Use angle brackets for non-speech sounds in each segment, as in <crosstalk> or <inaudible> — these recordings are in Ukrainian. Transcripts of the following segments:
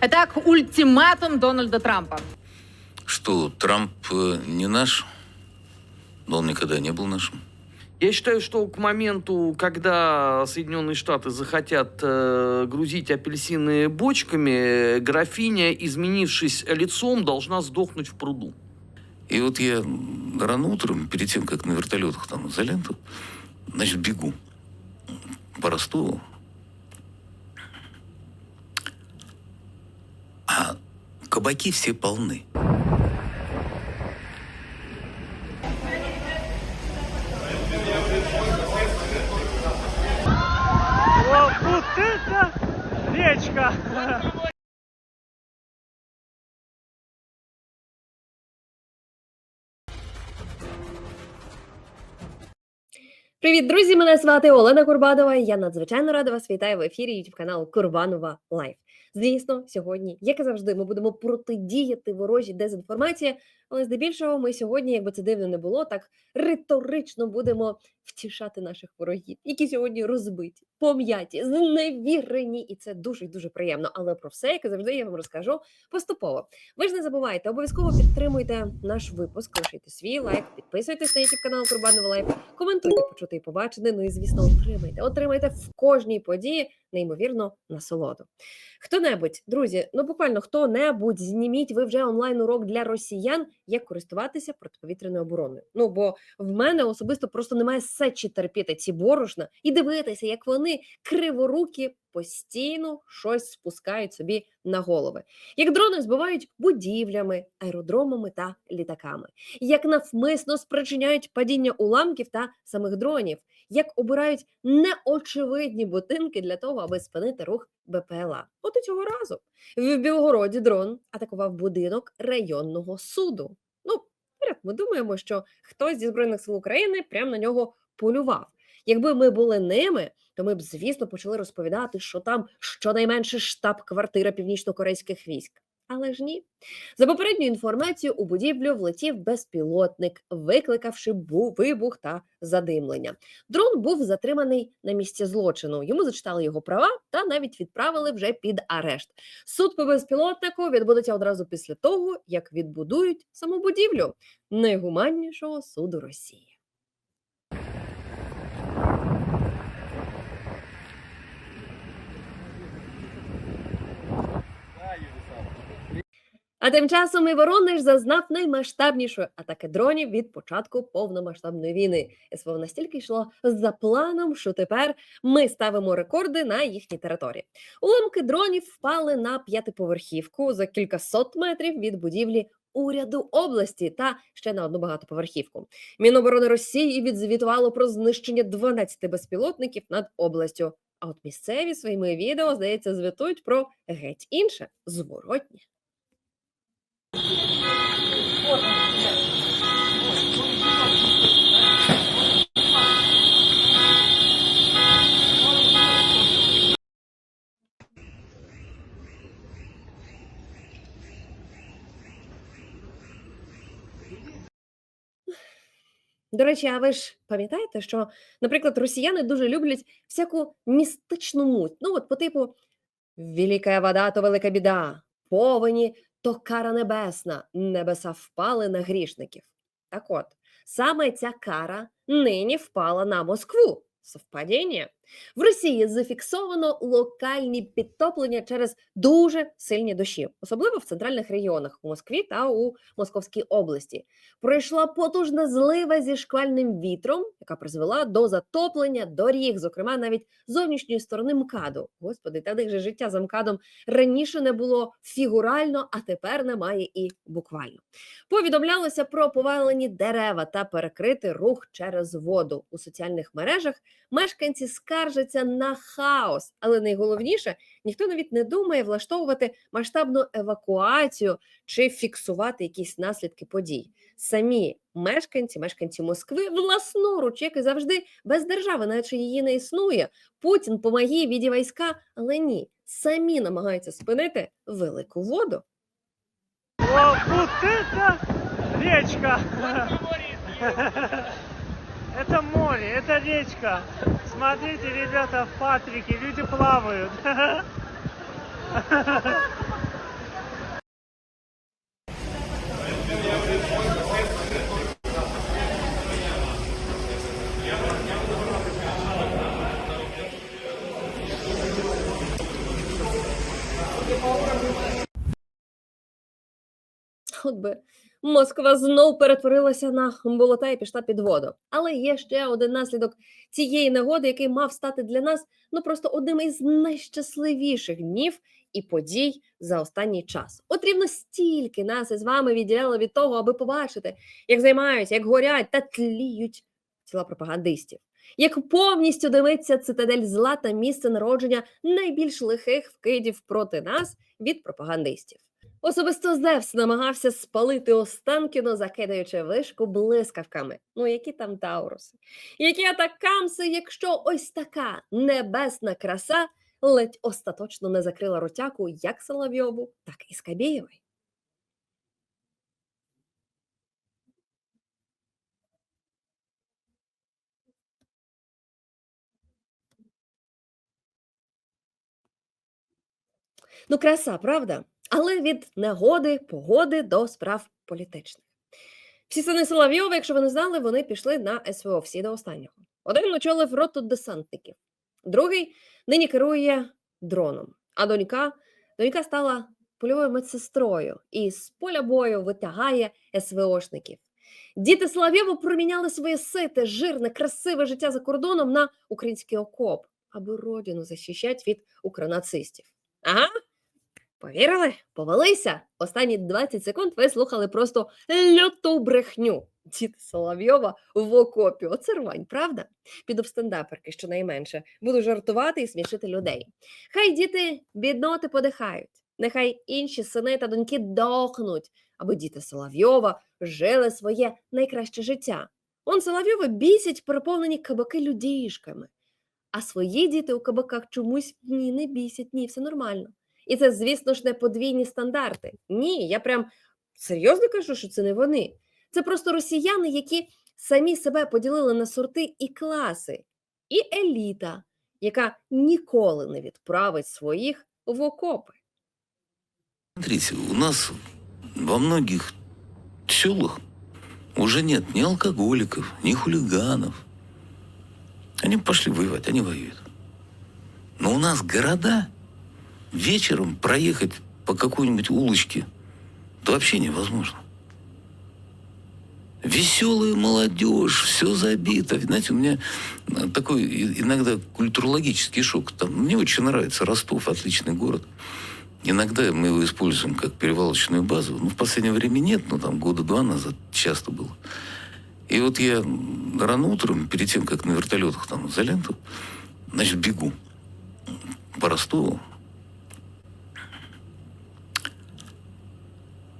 Итак, ультиматум Дональда Трампа. Что, Трамп э, не наш? Но он никогда не был нашим. Я считаю, что к моменту, когда Соединенные Штаты захотят э, грузить апельсины бочками, графиня, изменившись лицом, должна сдохнуть в пруду. И вот я рано утром, перед тем, как на вертолетах там за ленту, значит, бегу по Ростову. Кабаки все полны. О, вот это речка! Привіт, друзі! Мене звати Олена Курбанова. Я надзвичайно рада вас вітаю в ефірі YouTube каналу Курбанова Лайф. Звісно, сьогодні, як і завжди, ми будемо протидіяти ворожій дезінформації, але здебільшого ми сьогодні, якби це дивно не було, так риторично будемо втішати наших ворогів, які сьогодні розбиті, пом'яті, зневірені, і це дуже дуже приємно. Але про все, як завжди, я вам розкажу поступово. Ви ж не забувайте, обов'язково підтримуйте наш випуск, лишайте свій лайк, підписуйтесь на YouTube канал Курбанова Лайф, коментуйте, почути і побачене. Ну і звісно, отримайте. Отримайте в кожній події неймовірно насолоду. Хто-небудь, друзі, ну буквально хто-небудь, зніміть ви вже онлайн урок для росіян, як користуватися протиповітряною обороною. Ну бо в мене особисто просто немає сечі терпіти ці борошна і дивитися, як вони криворукі постійно щось спускають собі на голови. Як дрони збивають будівлями, аеродромами та літаками, як навмисно спричиняють падіння уламків та самих дронів, як обирають неочевидні будинки для того, аби спинити рух БПЛА. От і цього разу в Білгороді дрон атакував будинок районного суду. Ну, як ми думаємо, що хтось зі збройних сил України прямо на нього полював. Якби ми були ними, то ми б, звісно, почали розповідати, що там щонайменше штаб-квартира північно-корейських військ. Але ж ні. За попередньою інформацією, у будівлю влетів безпілотник, викликавши вибух та задимлення. Дрон був затриманий на місці злочину. Йому зачитали його права та навіть відправили вже під арешт. Суд по безпілотнику відбудеться одразу після того, як відбудують саму будівлю найгуманнішого суду Росії. А тим часом і Воронеж зазнав наймасштабнішої атаки дронів від початку повномасштабної війни. СВО настільки йшло за планом, що тепер ми ставимо рекорди на їхній території. Уламки дронів впали на п'ятиповерхівку за кількасот метрів від будівлі. Уряду області та ще на одну багатоповерхівку. Міноборони Росії відзвітувало про знищення 12 безпілотників над областю. А от місцеві своїми відео, здається, звітують про геть інше зворотнє. До речі, а ви ж пам'ятаєте, що, наприклад, росіяни дуже люблять всяку містичну муть. Ну, от по типу Велика вода, то велика біда, повені, то кара небесна, небеса впали на грішників. Так от, саме ця кара нині впала на Москву. Совпадіння. В Росії зафіксовано локальні підтоплення через дуже сильні дощі, особливо в центральних регіонах у Москві та у Московській області. Пройшла потужна злива зі шквальним вітром, яка призвела до затоплення доріг, зокрема навіть зовнішньої сторони МКАДу. Господи, та них же життя за МКАДом раніше не було фігурально, а тепер немає і буквально. Повідомлялося про повалені дерева та перекритий рух через воду у соціальних мережах. Мешканці скаржаться на хаос, але найголовніше ніхто навіть не думає влаштовувати масштабну евакуацію чи фіксувати якісь наслідки подій. Самі мешканці, мешканці Москви, власноруч, як і завжди, без держави, наче її не існує. Путін помагає віді війська, але ні, самі намагаються спинити велику воду. О, вот это речка! Это море, это речка. Смотрите, ребята, в Патрике люди плавают. От бы. Москва знов перетворилася на болота і пішла під воду. Але є ще один наслідок цієї негоди, який мав стати для нас ну просто одним із найщасливіших днів і подій за останній час. От рівно стільки нас із вами відділяло від того, аби побачити, як займаються, як горять та тліють тіла пропагандистів. Як повністю дивиться цитадель зла та місце народження найбільш лихих вкидів проти нас від пропагандистів. Особисто Зевс намагався спалити Останкіно, закидаючи вишку блискавками. Ну, які там Тауруси? Які атакамси, якщо ось така небесна краса ледь остаточно не закрила ротяку як Соловйову, так і Скабєєвої. Ну, краса, правда? Але від негоди, погоди до справ політичних. Всі сини Соловйова, якщо ви не знали, вони пішли на СВО всі до останнього. Один очолив роту десантників, другий нині керує дроном, а донька, донька стала польовою медсестрою і з поля бою витягає СВОшників. Діти Соловйова проміняли своє сите, жирне, красиве життя за кордоном на український окоп, аби родину захищати від укронацистів. Ага, Повірили? Повелися? Останні 20 секунд ви слухали просто люту брехню. Діти Соловйова в окопі. Оце рвань, правда? Піду в стендаперки, щонайменше. Буду жартувати і смішити людей. Хай діти бідноти подихають. Нехай інші сини та доньки дохнуть, аби діти Соловйова жили своє найкраще життя. Он Соловйови бісять переповнені кабаки людішками. А свої діти у кабаках чомусь ні, не бісять, ні, все нормально. І це, звісно ж, не подвійні стандарти. Ні, я прям серйозно кажу, що це не вони. Це просто росіяни, які самі себе поділили на сорти і класи, і еліта, яка ніколи не відправить своїх в окопи. Смотрите, у нас во многих селах уже нет ни алкоголиков, ни хулиганов. Они пошли воевать, они воюют. Но у нас города вечером проехать по какой-нибудь улочке, то вообще невозможно. Веселая молодежь, все забито. Знаете, у меня э, такой иногда культурологический шок. Там, мне очень нравится Ростов, отличный город. Иногда мы его используем как перевалочную базу. Ну, в последнее время нет, но там года два назад часто было. И вот я рано утром, перед тем, как на вертолетах там за ленту, значит, бегу по Ростову.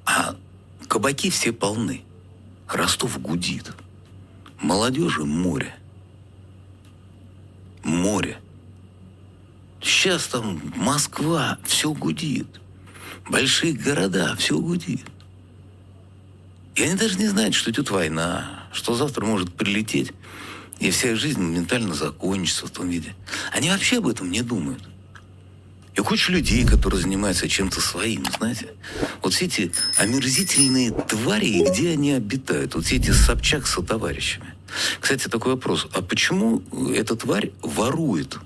А кабаки все полны. Ростов гудит. Молодежи море. Море. Сейчас там Москва, все гудит. Большие города, все гудит. И они даже не знают, что идет война, что завтра может прилететь, и вся жизнь моментально закончится в том виде. Они вообще об этом не думают. И куча людей, которые занимаются чем-то своим, знаете. Вот все эти омерзительные твари, и где они обитают? Вот все эти Собчак со товарищами. Кстати, такой вопрос. А почему эта тварь ворует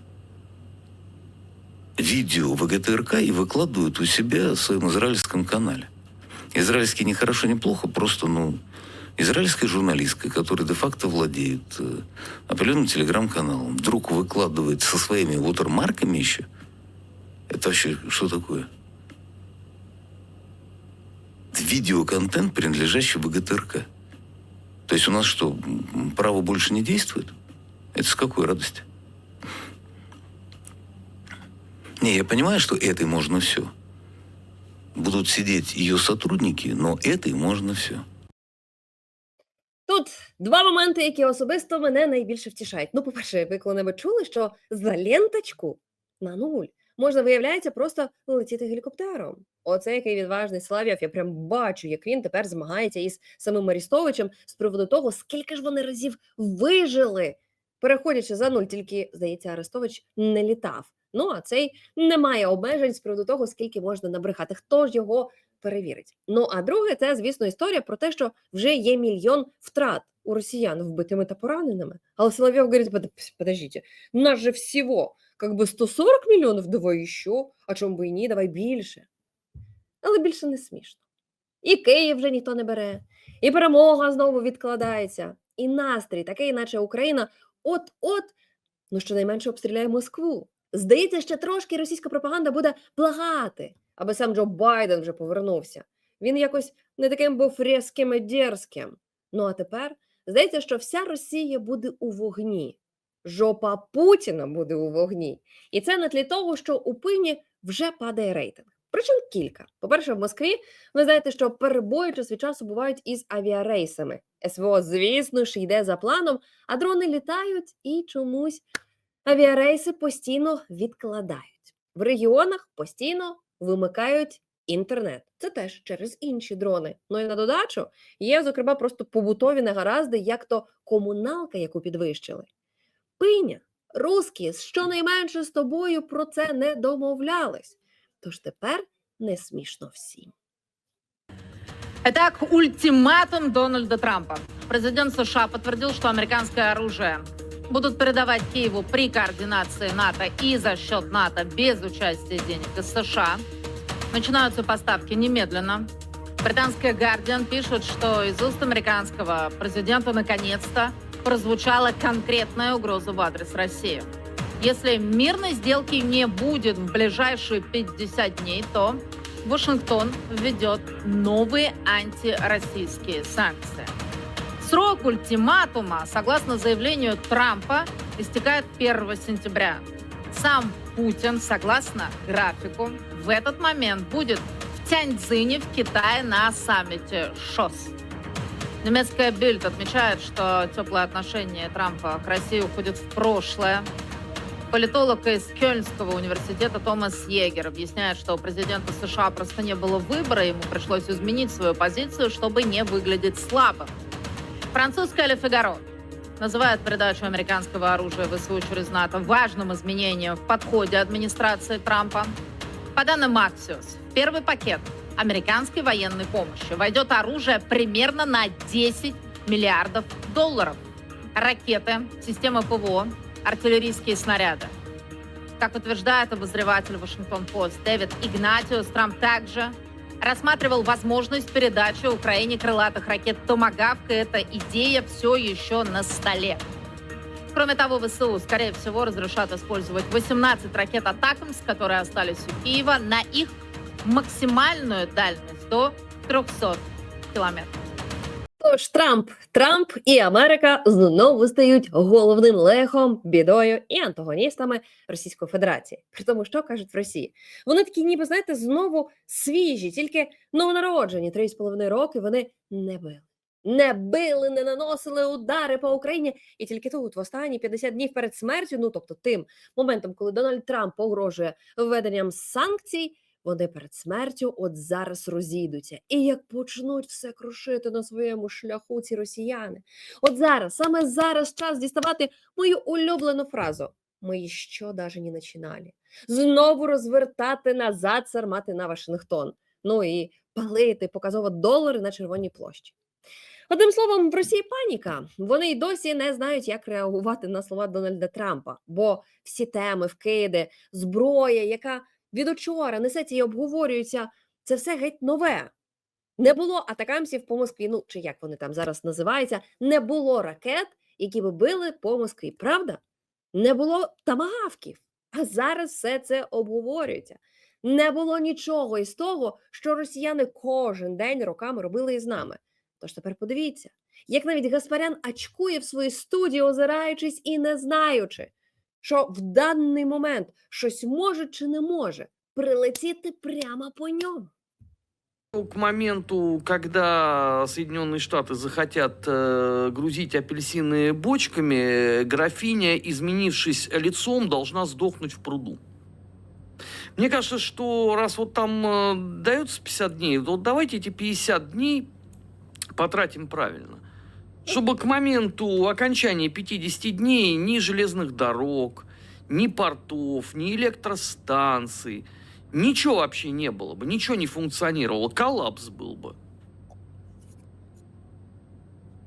видео ВГТРК и выкладывает у себя в своем израильском канале? Израильский не хорошо, не плохо, просто, ну, израильская журналистка, которая де-факто владеет э, определенным телеграм-каналом, вдруг выкладывает со своими вотермарками еще, это вообще что такое? Видеоконтент, принадлежащий ВГТРК. То есть у нас что, м, право больше не действует? Это с какой радости? Не, я понимаю, что этой можно все. Будут сидеть ее сотрудники, но этой можно все. Тут два моменти, які особисто мене найбільше втішають. Ну, по-перше, ви коли-небудь чули, що за ленточку на нуль можна, виявляється, просто летіти гелікоптером. Оце який відважний Слав'єв. Я прям бачу, як він тепер змагається із самим Арістовичем з приводу того, скільки ж вони разів вижили, переходячи за нуль, тільки, здається, Арестович не літав. Ну, а цей не має обмежень з приводу того, скільки можна набрехати. Хто ж його перевірить? Ну, а друге, це, звісно, історія про те, що вже є мільйон втрат у росіян вбитими та пораненими. Але Соловйов говорить, «Под- подождите, нас же всего Как би 140 мільйонів, давай що? А чому би і ні, давай більше. Але більше не смішно. І Київ вже ніхто не бере, і перемога знову відкладається, і настрій такий, наче Україна от-от, ну щонайменше обстріляє Москву. Здається, ще трошки російська пропаганда буде благати, аби сам Джо Байден вже повернувся. Він якось не таким був різким і дерзким. Ну а тепер здається, що вся Росія буде у вогні. Жопа Путіна буде у вогні. І це на тлі того, що у пині вже падає рейтинг. Причин кілька. По-перше, в Москві ви знаєте, що перебої час від часу бувають із авіарейсами. СВО, звісно ж, йде за планом, а дрони літають і чомусь авіарейси постійно відкладають. В регіонах постійно вимикають інтернет. Це теж через інші дрони. Ну і на додачу є, зокрема, просто побутові негаразди, як то комуналка, яку підвищили. Пиня, русські, щонайменше з тобою про це не домовлялись. Тож тепер не смішно всім. Итак, ультиматум Дональда Трампа. Президент США подтвердил, что американское оружие будут передавать Киеву при координации НАТО и за счет НАТО без участия денег из США. Начинаются поставки немедленно. Британская Guardian пишет, что из уст американского президента наконец-то прозвучала конкретная угроза в адрес России. Если мирной сделки не будет в ближайшие 50 дней, то Вашингтон введет новые антироссийские санкции. Срок ультиматума, согласно заявлению Трампа, истекает 1 сентября. Сам Путин, согласно графику, в этот момент будет в Тяньцзине в Китае на саммите ШОС. Немецкая Бильд отмечает, что теплые отношения Трампа к России уходят в прошлое. Политолог из Кёльнского университета Томас Егер объясняет, что у президента США просто не было выбора, ему пришлось изменить свою позицию, чтобы не выглядеть слабым. Французская Ле Фигаро называет передачу американского оружия ВСУ через НАТО важным изменением в подходе администрации Трампа. По данным в первый пакет американской военной помощи войдет оружие примерно на 10 миллиардов долларов. Ракеты, системы ПВО, артиллерийские снаряды. Как утверждает обозреватель Вашингтон-Пост Дэвид Игнатиус, Трамп также рассматривал возможность передачи Украине крылатых ракет «Томагавк», и эта идея все еще на столе. Кроме того, ВСУ, скорее всего, разрешат использовать 18 ракет «Атакамс», которые остались у Киева, на их максимальную дальность до 300 километров. Тож Трамп, Трамп і Америка знову стають головним лехом, бідою і антагоністами Російської Федерації. При тому, що кажуть в Росії, вони такі, ніби знаєте, знову свіжі, тільки новонароджені 3,5 роки вони не били. Не били, не наносили удари по Україні, і тільки тут, в останні 50 днів перед смертю, ну тобто тим моментом, коли Дональд Трамп погрожує введенням санкцій, вони перед смертю от зараз розійдуться. І як почнуть все крушити на своєму шляху ці росіяни. От зараз, саме зараз час діставати мою улюблену фразу. Ми що даже не починали. Знову розвертати назад сармати на Вашингтон. Ну і палити показово долари на Червоній площі. Одним словом, в Росії паніка. Вони й досі не знають, як реагувати на слова Дональда Трампа, бо всі теми, вкиди, зброя, яка від учора несеться і обговорюється, це все геть нове. Не було атакамсів по Москві, ну чи як вони там зараз називаються, не було ракет, які би били по Москві, правда? Не було тамагавків. А зараз все це обговорюється. Не було нічого із того, що росіяни кожен день роками робили із нами. Тож тепер подивіться, як навіть Гаспарян очкує в своїй студії, озираючись і не знаючи, що в даний момент щось може чи не може прилетіти прямо по ньому. К моменту, когда Соединенные Штаты захотят э, грузить апельсины бочками, э, графиня, изменившись лицом, должна сдохнуть в пруду. Мне кажется, что раз вот там э, дается 50 дней, вот давайте эти 50 дней потратим правильно. Чтобы к моменту окончания 50 дней ни железных дорог, ни портов, ни электростанций, ничего вообще не было бы, ничего не функционировало, коллапс был бы.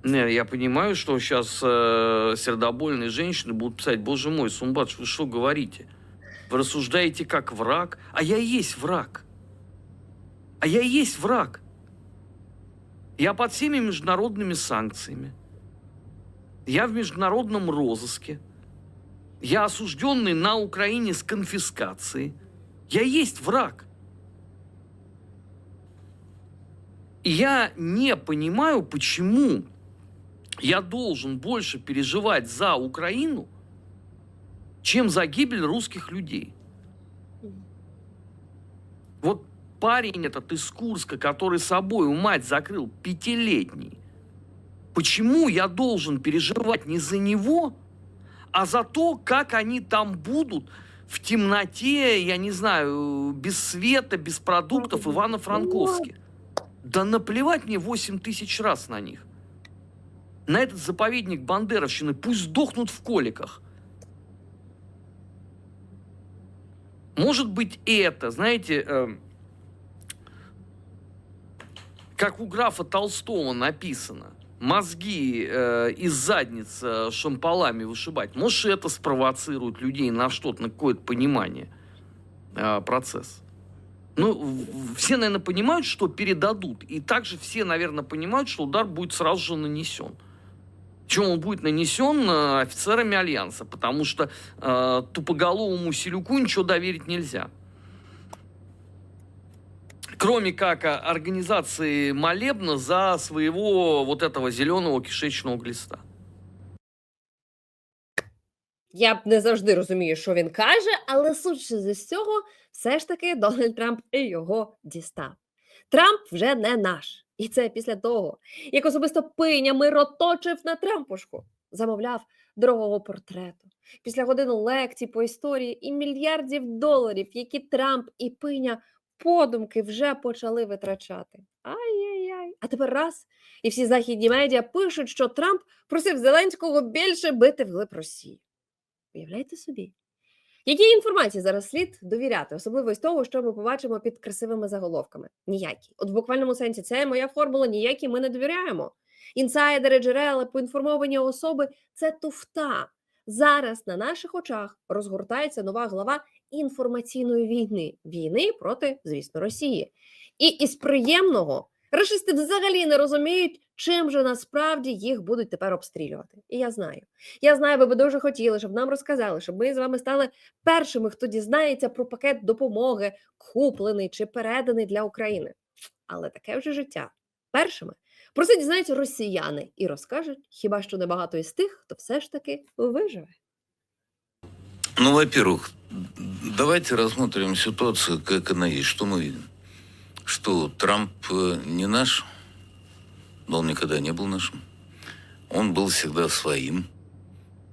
Не, я понимаю, что сейчас э, сердобольные женщины будут писать, боже мой, Сумбат, вы что говорите? Вы рассуждаете как враг, а я и есть враг. А я и есть враг. Я под всеми международными санкциями. Я в международном розыске. Я осужденный на Украине с конфискацией. Я есть враг. Я не понимаю, почему я должен больше переживать за Украину, чем за гибель русских людей. Вот парень этот из Курска, который собой у мать закрыл пятилетний, почему я должен переживать не за него, а за то, как они там будут в темноте, я не знаю, без света, без продуктов Ивано-Франковске. Да наплевать мне 8 тысяч раз на них. На этот заповедник Бандеровщины пусть сдохнут в коликах. Может быть, это, знаете, эм, как у графа Толстого написано, мозги э, из задниц э, шампалами вышибать. Может, это спровоцирует людей на что-то, на какое-то понимание э, процесс. Ну, все, наверное, понимают, что передадут. И также все, наверное, понимают, что удар будет сразу же нанесен. Причем он будет нанесен э, офицерами Альянса, потому что э, тупоголовому Селюку ничего доверить нельзя. Кроме как организации молебна за своего вот этого зеленого кишечного глиста. Я б не завжди розумію, що він каже, але судячи з цього, все ж таки Дональд Трамп і його дістав. Трамп вже не наш. І це після того, як особисто пиня мироточив на Трампушку, замовляв дорогого портрету. Після годин лекцій по історії і мільярдів доларів, які Трамп і пиня подумки вже почали витрачати. Ай-яй-яй. А тепер раз, і всі західні медіа пишуть, що Трамп просив Зеленського більше бити вглиб Росії. Уявляєте собі? Якій інформації зараз слід довіряти, особливо з того, що ми побачимо під красивими заголовками? Ніякі. От в буквальному сенсі це моя формула, ніякі ми не довіряємо. Інсайдери, джерела, поінформовані особи це туфта. Зараз на наших очах розгортається нова глава інформаційної війни війни проти, звісно, Росії. І із приємного рашисти взагалі не розуміють, чим же насправді їх будуть тепер обстрілювати. І я знаю. Я знаю, ви би дуже хотіли, щоб нам розказали, щоб ми з вами стали першими, хто дізнається про пакет допомоги, куплений чи переданий для України. Але таке вже життя. Першими про це дізнаються росіяни і розкажуть хіба що небагато із тих, хто все ж таки виживе. Ну, во-первых, давайте рассмотрим ситуацию, как она есть. Что мы видим? Что Трамп э, не наш, он никогда не был нашим. Он был всегда своим.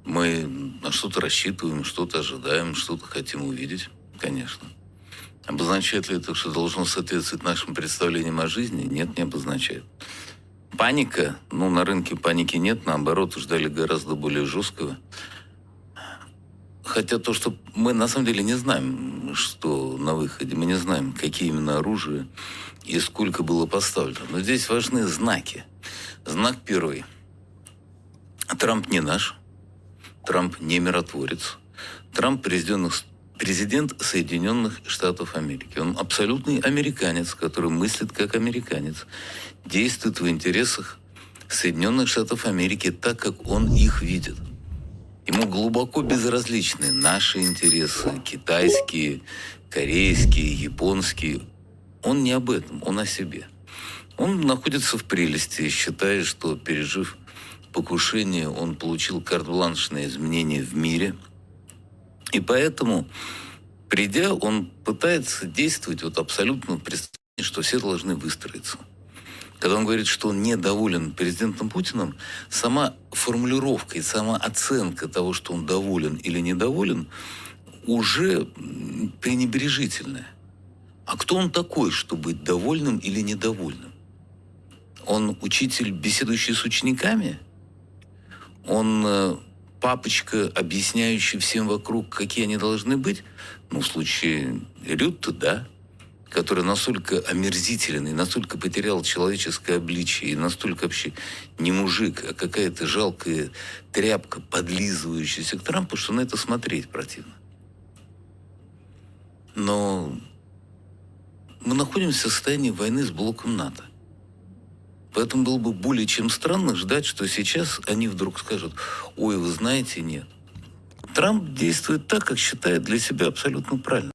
Мы на что-то рассчитываем, что-то ожидаем, что-то хотим увидеть, конечно. Обозначает ли это, что должно соответствовать нашим представлениям о жизни? Нет, не обозначает. Паника, ну, на рынке паники нет, наоборот, ждали гораздо более жесткого. Хотя то, что мы на самом деле не знаем, что на выходе, мы не знаем, какие именно оружия и сколько было поставлено. Но здесь важны знаки. Знак первый. Трамп не наш. Трамп не миротворец. Трамп президент, президент Соединенных Штатов Америки. Он абсолютный американец, который мыслит как американец, действует в интересах Соединенных Штатов Америки так, как он их видит. Ему глубоко безразличны наши интересы, китайские, корейские, японские. Он не об этом, он о себе. Он находится в прелести и считает, что, пережив покушение, он получил карт-бланш изменения в мире. И поэтому, придя, он пытается действовать вот абсолютно в представлении, что все должны выстроиться. Когда он говорит, что он недоволен президентом Путиным, сама формулировка и сама оценка того, что он доволен или недоволен, уже пренебрежительная. А кто он такой, чтобы быть довольным или недовольным? Он учитель, беседующий с учениками? Он э, папочка, объясняющий всем вокруг, какие они должны быть? Ну, в случае Рютта, да который настолько омерзителен и настолько потерял человеческое обличие, и настолько вообще не мужик, а какая-то жалкая тряпка, подлизывающаяся к Трампу, что на это смотреть противно. Но мы находимся в состоянии войны с блоком НАТО. Поэтому было бы более чем странно ждать, что сейчас они вдруг скажут, ой, вы знаете, нет. Трамп действует так, как считает для себя абсолютно правильно.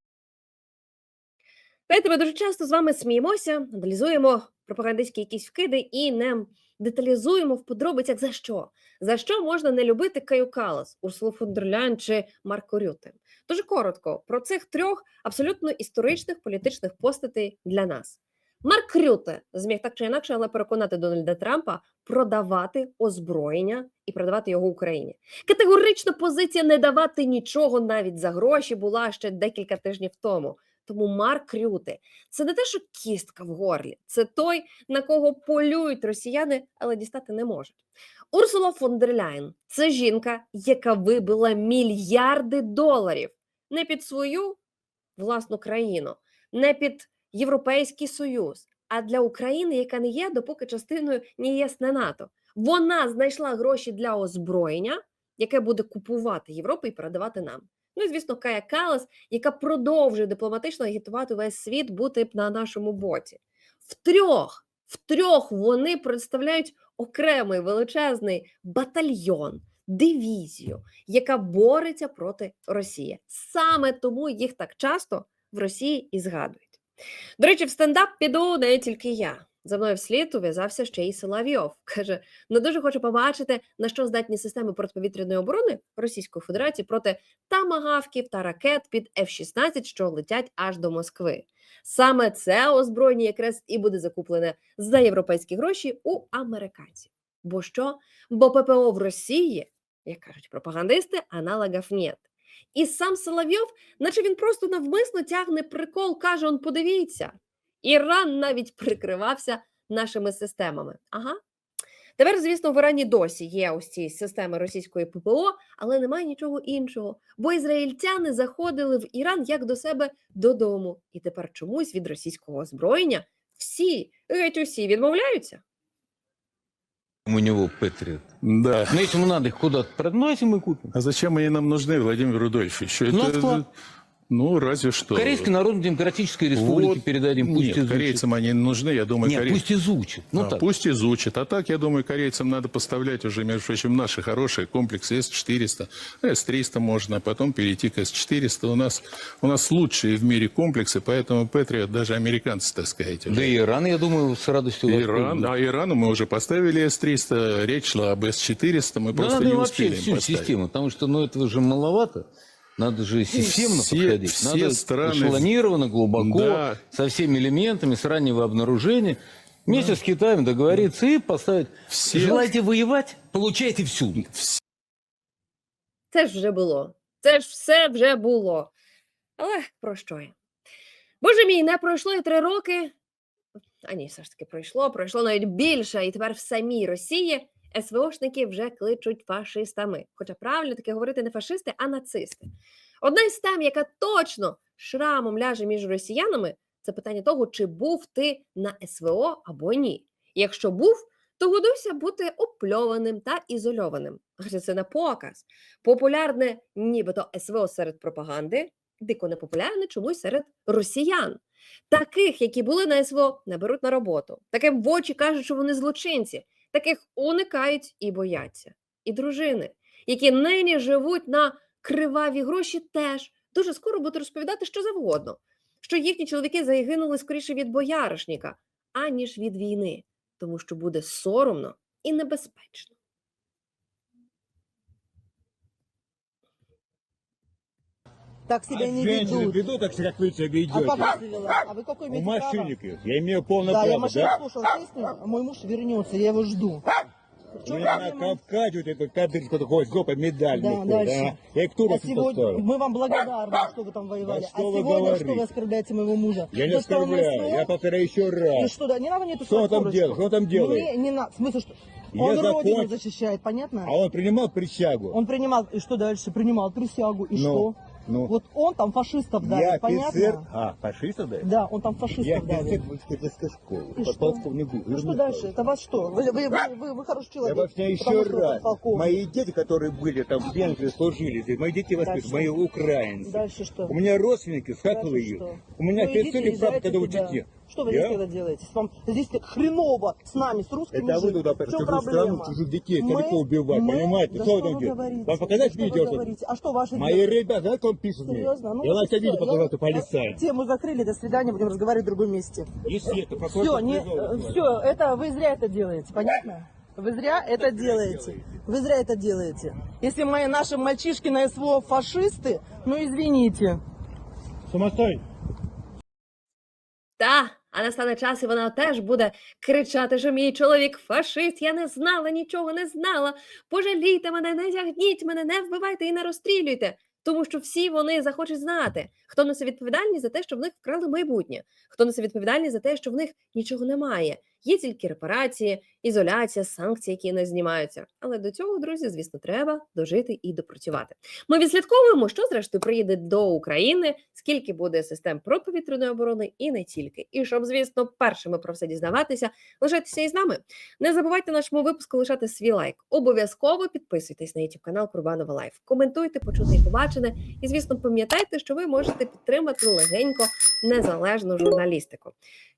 Знаєте, ми дуже часто з вами сміємося, аналізуємо пропагандистські якісь вкиди і не деталізуємо в подробицях за що. За що можна не любити Каю Калас, Урсулу фон чи Марко Рюте. Дуже коротко про цих трьох абсолютно історичних політичних постатей для нас. Марк Рюте зміг так чи інакше, але переконати Дональда Трампа продавати озброєння і продавати його Україні. Категорична позиція не давати нічого навіть за гроші була ще декілька тижнів тому. Тому Марк Рюте це не те, що кістка в горлі, це той, на кого полюють росіяни, але дістати не можуть. Урсула фон дер Ляйн – це жінка, яка вибила мільярди доларів не під свою власну країну, не під Європейський Союз, а для України, яка не є допоки частиною не ЄС, не НАТО. Вона знайшла гроші для озброєння, яке буде купувати Європу і передавати нам. Ну і звісно, Кая Калас, яка продовжує дипломатично агітувати весь світ бути на нашому боці. Втрьох, втрьох вони представляють окремий величезний батальйон, дивізію, яка бореться проти Росії. Саме тому їх так часто в Росії і згадують. До речі, в стендап піду не тільки я. За мною вслід ув'язався ще й Соловйов. <laughs> Каже, не дуже хочу побачити, на що здатні системи протиповітряної оборони Російської Федерації проти тамагавків та ракет під F-16, що летять аж до Москви. Саме це озброєння якраз і буде закуплене за європейські гроші у американців. Бо що? Бо ППО в Росії, як кажуть пропагандисти, аналогів нет. І сам Соловйов, наче він просто навмисно тягне прикол, каже: он подивіться, Іран навіть прикривався нашими системами. Ага. Тепер, звісно, в Ірані досі є ось ці системи російської ППО, але немає нічого іншого. Бо ізраїльтяни заходили в Іран як до себе додому. І тепер чомусь від російського озброєння всі, геть усі відмовляються. у него Патриот. Да. Если ему надо их куда-то продать, мы купим. А зачем они нам нужны, Владимир Рудольфович? Ну, а вклад? Ну, разве что. Корейской Народно-Демократической Республике Вот. передадим, пусть Нет, изучит. корейцам они нужны, я думаю, Нет, коре- пусть изучит. Ну А, так. Пусть изучат. А так, я думаю, корейцам надо поставлять уже, между прочим, наши хорошие комплексы С-400, С-300 можно, а потом перейти к С-400. У нас, у нас лучшие в мире комплексы, поэтому Патриот даже американцы, так сказать. уже. Да и Иран, я думаю, с радостью Иран, а Ирану мы уже поставили С-300, речь шла об С-400, мы Да просто надо не вообще успели им всю поставить. систему, потому что ну, этого же маловато. Надо же системно все- подходить. все Надо страны- эшелонированно, глубоко, Да. со всеми элементами, с раннего обнаружения. Вместе с Китаем договориться и поставить. Все- Желаете воевать? Получайте всюду. Це ж вже було. Це ж все вже було. Але про що я? Боже мій, не пройшло і три роки. А ні, все ж таки пройшло, пройшло навіть більше, і тепер в самій Росії СВОшники вже кличуть фашистами. Хоча правильно таке говорити не фашисти, а нацисти. Одна із тем, яка точно шрамом ляже між росіянами, це питання того, чи був ти на СВО або ні. Якщо був, то годуйся бути опльованим та ізольованим. Адже це на показ. Популярне нібито СВО серед пропаганди, дико непопулярне чомусь серед росіян. Таких, які були на СВО, не беруть на роботу. Таким в очі кажуть, що вони злочинці. Таких уникають і бояться. І дружини, які нині живуть на криваві гроші, теж дуже скоро будуть розповідати що завгодно, що їхні чоловіки загинули скоріше від бояришника, аніж від війни, тому що буде соромно і небезпечно. Так себя а не женщины ведут. ведут, так как вы себя А ведете. как я себя вела? А вы какой У имеете право? мошенников. Я имею полное Да, я право, машину да? слушал, естественно, а мой муж вернется, я его жду. В чем Мне на проблема? Кавказе вот эту кадырку такой жопой медаль Да, несут, дальше. да? Я кто А вас сегодня мы вам благодарны, что вы там воевали. Да а что вы сегодня что говорите? вы оскорбляете моего мужа? Я не То, что оскорбляю, я повторяю еще Ну раз. что, да, не надо мне эту Что он там делает? Что он там делает? Мне не надо. Смысл, что Я он закон- родину защищает, понятно? А он принимал присягу? Он принимал, и что дальше? Принимал присягу, и Ну, что? Ну, Вот он там фашистов я давит, офицер. понятно? А, фашистов, да? Да, он там фашистов Я давит. офицер воинской школы. И что? Подполковник был. Ну что дальше? Это вас что? Вы, вы, вы, вы, вы хороший Я человек. вас еще потому что раз. Мои дети, которые были там в Венгрии, служили здесь, мои дети воспитывают, мои украинцы. Дальше что? У меня родственники с что? У меня Ну, идите, офицер и езжайте прав, когда туда. Что вы Я? здесь тогда делаете? Вам здесь хреново с нами, с русскими Это вы жить. туда В чем чужую проблема? страну, чужих детей, Мы- стариков убивать, мы- понимаете? Да что вы что там вы делаете? говорите? Вам показать Что вы видео? что- говорите? А что ваши Мои ребята, знаете, кто пишет мне? Серьезно? Ну, я на тебя всё, видео показал, ты полицай. Тему закрыли, до свидания, будем разговаривать в другом месте. Естественно, Все, не, все, это вы зря это делаете, понятно? Вы зря это делаете. Вы зря это делаете. Если мои наши мальчишки на СВО фашисты, ну извините. Самостой. Та, а настане час, і вона теж буде кричати, що мій чоловік фашист, я не знала, нічого не знала. Пожалійте мене, не тягніть мене, не вбивайте і не розстрілюйте. Тому що всі вони захочуть знати, хто несе відповідальність за те, що в них вкрали майбутнє, хто несе відповідальність за те, що в них нічого немає. Є тільки репарації, ізоляція, санкції, які не знімаються. Але до цього, друзі, звісно, треба дожити і допрацювати. Ми відслідковуємо, що зрештою приїде до України, скільки буде систем протиповітряної оборони і не тільки. І щоб, звісно, першими про все дізнаватися, лишайтеся із нами. Не забувайте нашому випуску лишати свій лайк. Обов'язково підписуйтесь на YouTube канал Курбанова Лайф. Коментуйте, почути і побачене. І, звісно, пам'ятайте, що ви можете підтримати легенько незалежну журналістику.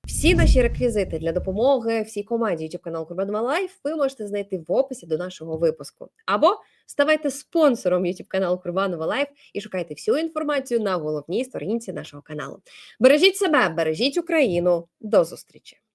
Всі наші реквізити для допомоги всій команді YouTube канал Курбанова Лайф ви можете знайти в описі до нашого випуску. Або ставайте спонсором YouTube каналу Курбанова Лайф і шукайте всю інформацію на головній сторінці нашого каналу. Бережіть себе, бережіть Україну. До зустрічі!